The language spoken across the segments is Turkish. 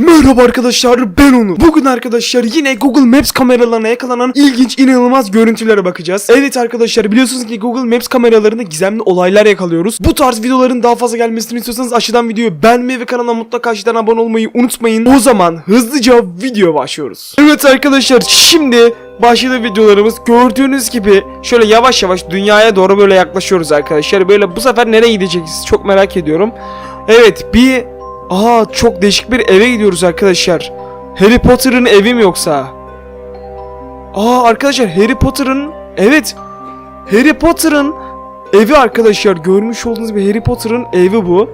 Merhaba arkadaşlar ben Onur. Bugün arkadaşlar yine Google Maps kameralarına yakalanan ilginç inanılmaz görüntülere bakacağız. Evet arkadaşlar biliyorsunuz ki Google Maps kameralarında gizemli olaylar yakalıyoruz. Bu tarz videoların daha fazla gelmesini istiyorsanız aşağıdan videoyu beğenmeyi ve kanala mutlaka aşağıdan abone olmayı unutmayın. O zaman hızlıca video başlıyoruz. Evet arkadaşlar şimdi başladı videolarımız. Gördüğünüz gibi şöyle yavaş yavaş dünyaya doğru böyle yaklaşıyoruz arkadaşlar. Böyle bu sefer nereye gideceğiz çok merak ediyorum. Evet bir Aa çok değişik bir eve gidiyoruz arkadaşlar. Harry Potter'ın evi mi yoksa? Aa arkadaşlar Harry Potter'ın evet Harry Potter'ın evi arkadaşlar görmüş olduğunuz gibi Harry Potter'ın evi bu.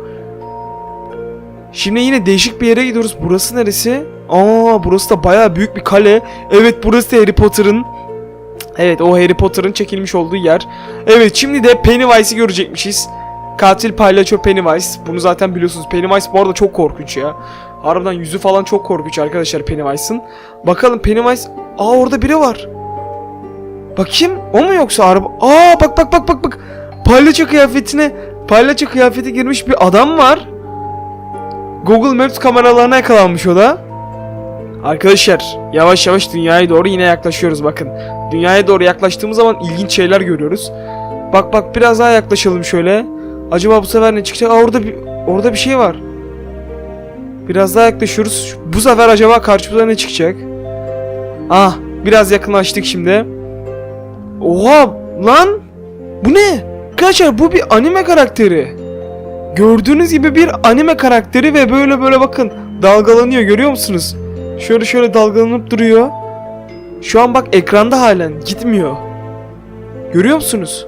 Şimdi yine değişik bir yere gidiyoruz. Burası neresi? Aa burası da bayağı büyük bir kale. Evet burası da Harry Potter'ın Evet o Harry Potter'ın çekilmiş olduğu yer. Evet şimdi de Pennywise'i görecekmişiz. Katil palyaço Pennywise. Bunu zaten biliyorsunuz. Pennywise bu arada çok korkunç ya. Harbiden yüzü falan çok korkunç arkadaşlar Pennywise'ın. Bakalım Pennywise... Aa orada biri var. Bakayım o mu yoksa araba... Aa bak bak bak bak bak. Palyaço kıyafetine... Palyaço kıyafeti girmiş bir adam var. Google Maps kameralarına yakalanmış o da. Arkadaşlar yavaş yavaş dünyaya doğru yine yaklaşıyoruz bakın. Dünyaya doğru yaklaştığımız zaman ilginç şeyler görüyoruz. Bak bak biraz daha yaklaşalım şöyle. Acaba bu sefer ne çıkacak? Aa orada bir orada bir şey var. Biraz daha yaklaşıyoruz. Bu sefer acaba karşımıza ne çıkacak? Ah, biraz yakınlaştık şimdi. Oha lan! Bu ne? Arkadaşlar bu bir anime karakteri. Gördüğünüz gibi bir anime karakteri ve böyle böyle bakın dalgalanıyor görüyor musunuz? Şöyle şöyle dalgalanıp duruyor. Şu an bak ekranda halen gitmiyor. Görüyor musunuz?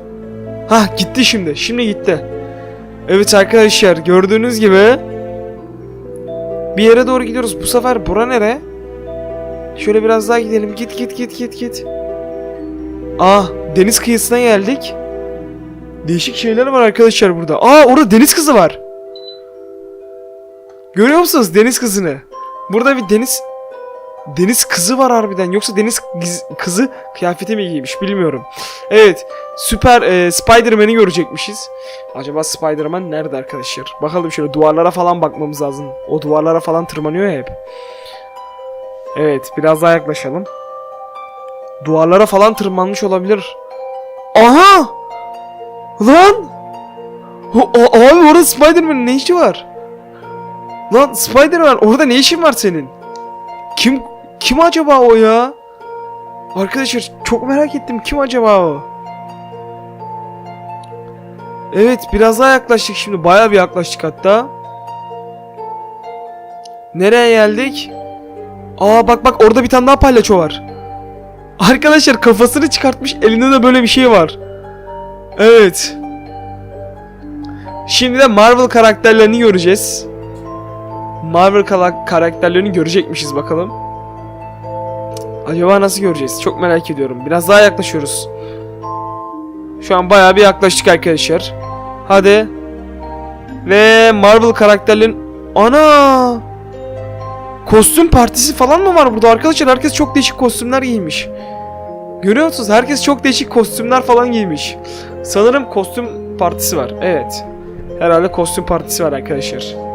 Hah gitti şimdi. Şimdi gitti. Evet arkadaşlar gördüğünüz gibi bir yere doğru gidiyoruz. Bu sefer bura nere? Şöyle biraz daha gidelim. Git git git git git. Ah deniz kıyısına geldik. Değişik şeyler var arkadaşlar burada. Aa orada deniz kızı var. Görüyor musunuz deniz kızını? Burada bir deniz deniz kızı var harbiden. Yoksa deniz kızı kıyafeti mi giymiş bilmiyorum. Evet. Süper e, Spider-Man'i görecekmişiz. Acaba Spider-Man nerede arkadaşlar? Bakalım şöyle duvarlara falan bakmamız lazım. O duvarlara falan tırmanıyor ya hep. Evet, biraz daha yaklaşalım. Duvarlara falan tırmanmış olabilir. Aha! Lan! O, o- abi orada Spider-Man'in ne işi var? Lan Spider-Man orada ne işin var senin? Kim kim acaba o ya? Arkadaşlar çok merak ettim kim acaba o? Evet biraz daha yaklaştık şimdi baya bir yaklaştık hatta. Nereye geldik? Aa bak bak orada bir tane daha palyaço var. Arkadaşlar kafasını çıkartmış elinde de böyle bir şey var. Evet. Şimdi de Marvel karakterlerini göreceğiz. Marvel karakterlerini görecekmişiz bakalım. Acaba nasıl göreceğiz? Çok merak ediyorum. Biraz daha yaklaşıyoruz. Şu an bayağı bir yaklaştık arkadaşlar. Hadi. Ve Marvel karakterlerin... Ana! Kostüm partisi falan mı var burada arkadaşlar? Herkes çok değişik kostümler giymiş. Görüyor musunuz? Herkes çok değişik kostümler falan giymiş. Sanırım kostüm partisi var. Evet. Herhalde kostüm partisi var arkadaşlar.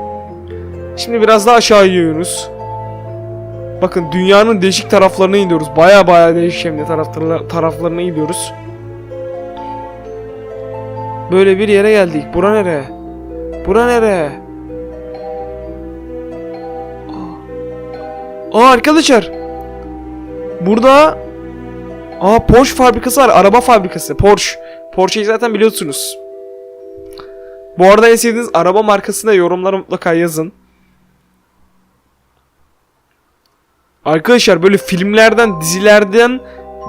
Şimdi biraz daha aşağı iniyoruz. Bakın dünyanın değişik taraflarına iniyoruz. Baya baya değişik hem de taraflarına, iniyoruz. Böyle bir yere geldik. Bura nere? Bura nere? Aa, arkadaşlar. Burada Aa Porsche fabrikası var. Araba fabrikası. Porsche. Porsche'yi zaten biliyorsunuz. Bu arada en sevdiğiniz araba markasını yorumlara mutlaka yazın. Arkadaşlar böyle filmlerden, dizilerden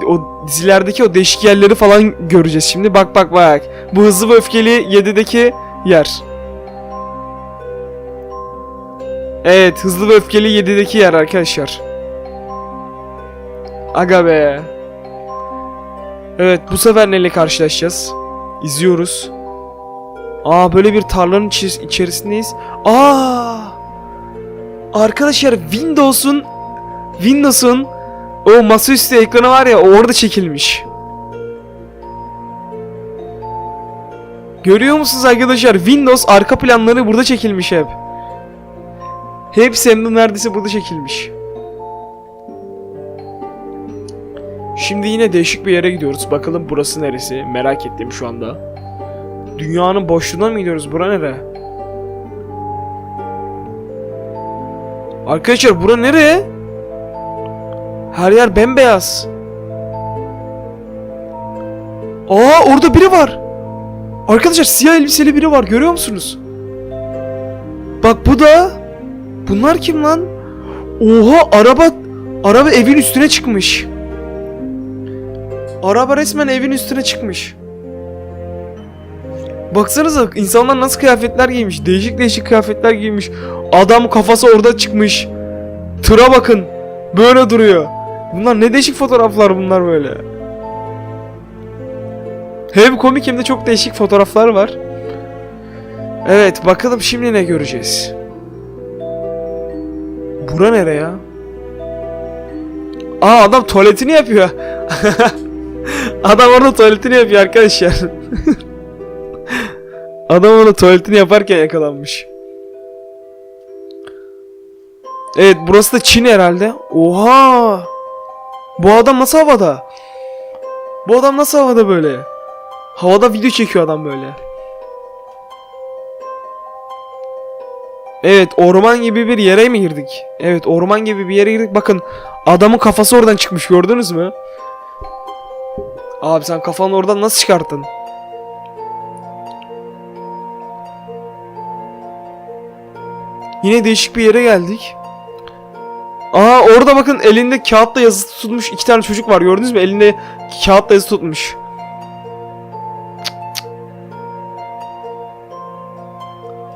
o dizilerdeki o değişik yerleri falan göreceğiz şimdi. Bak bak bak. Bu hızlı ve öfkeli 7'deki yer. Evet, hızlı ve öfkeli 7'deki yer arkadaşlar. Aga be. Evet, bu sefer neyle karşılaşacağız? İzliyoruz. Aa, böyle bir tarlanın içerisindeyiz. Aa! Arkadaşlar Windows'un Windows'un o masaüstü ekranı var ya orada çekilmiş. Görüyor musunuz arkadaşlar? Windows arka planları burada çekilmiş hep. Hepsi hem de neredeyse burada çekilmiş. Şimdi yine değişik bir yere gidiyoruz. Bakalım burası neresi? Merak ettim şu anda. Dünyanın boşluğuna mı gidiyoruz? Bura nere? Arkadaşlar bura nereye? Her yer bembeyaz. Aa orada biri var. Arkadaşlar siyah elbiseli biri var görüyor musunuz? Bak bu da. Bunlar kim lan? Oha araba araba evin üstüne çıkmış. Araba resmen evin üstüne çıkmış. Baksanıza insanlar nasıl kıyafetler giymiş. Değişik değişik kıyafetler giymiş. Adam kafası orada çıkmış. Tıra bakın. Böyle duruyor. Bunlar ne değişik fotoğraflar bunlar böyle. Hem komik hem de çok değişik fotoğraflar var. Evet bakalım şimdi ne göreceğiz. Bura nere ya? Aa adam tuvaletini yapıyor. adam orada tuvaletini yapıyor arkadaşlar. adam orada tuvaletini yaparken yakalanmış. Evet burası da Çin herhalde. Oha! Bu adam nasıl havada? Bu adam nasıl havada böyle? Havada video çekiyor adam böyle. Evet orman gibi bir yere mi girdik? Evet orman gibi bir yere girdik. Bakın adamın kafası oradan çıkmış gördünüz mü? Abi sen kafanı oradan nasıl çıkarttın? Yine değişik bir yere geldik. Orada bakın elinde kağıtla yazı tutmuş iki tane çocuk var gördünüz mü? Elinde kağıtla yazı tutmuş.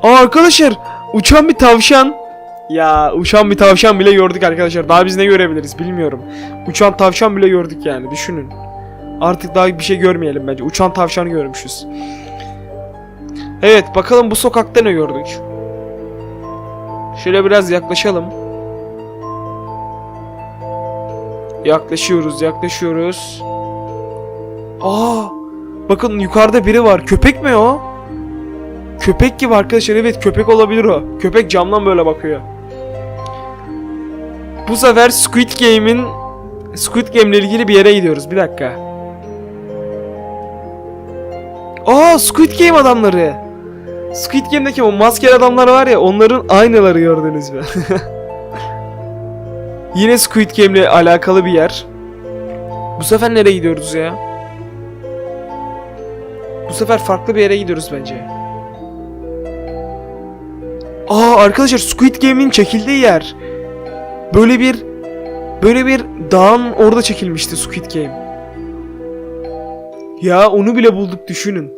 Aa arkadaşlar uçan bir tavşan. Ya uçan bir tavşan bile gördük arkadaşlar. Daha biz ne görebiliriz bilmiyorum. Uçan tavşan bile gördük yani düşünün. Artık daha bir şey görmeyelim bence. Uçan tavşanı görmüşüz. Evet bakalım bu sokakta ne gördük. Şöyle biraz yaklaşalım. Yaklaşıyoruz, yaklaşıyoruz. Aa! Bakın yukarıda biri var. Köpek mi o? Köpek gibi arkadaşlar. Evet köpek olabilir o. Köpek camdan böyle bakıyor. Bu sefer Squid Game'in Squid Game ilgili bir yere gidiyoruz. Bir dakika. Aa Squid Game adamları. Squid Game'deki o maskeli adamlar var ya onların aynaları gördünüz mü? Yine Squid Game ile alakalı bir yer. Bu sefer nereye gidiyoruz ya? Bu sefer farklı bir yere gidiyoruz bence. Aa arkadaşlar Squid Game'in çekildiği yer. Böyle bir böyle bir dağın orada çekilmişti Squid Game. Ya onu bile bulduk düşünün.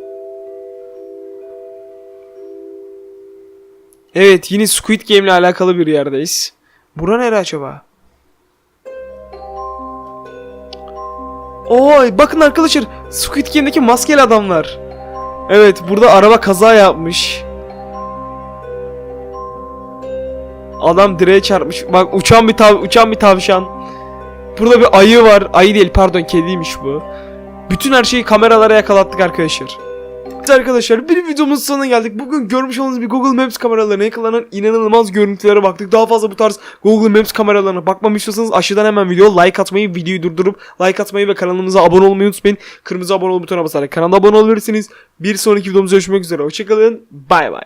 Evet yine Squid Game ile alakalı bir yerdeyiz. Bura nere acaba? Oy bakın arkadaşlar Squid Game'deki maskeli adamlar. Evet burada araba kaza yapmış. Adam direğe çarpmış. Bak uçan bir tav uçan bir tavşan. Burada bir ayı var. Ayı değil pardon kediymiş bu. Bütün her şeyi kameralara yakalattık arkadaşlar. Evet arkadaşlar bir videomuzun sonuna geldik. Bugün görmüş olduğunuz bir Google Maps kameralarına yakalanan inanılmaz görüntülere baktık. Daha fazla bu tarz Google Maps kameralarına bakmamı aşağıdan hemen video like atmayı, videoyu durdurup like atmayı ve kanalımıza abone olmayı unutmayın. Kırmızı abone ol butonuna basarak kanala abone olabilirsiniz. Bir sonraki videomuzda görüşmek üzere. Hoşçakalın. Bay bay.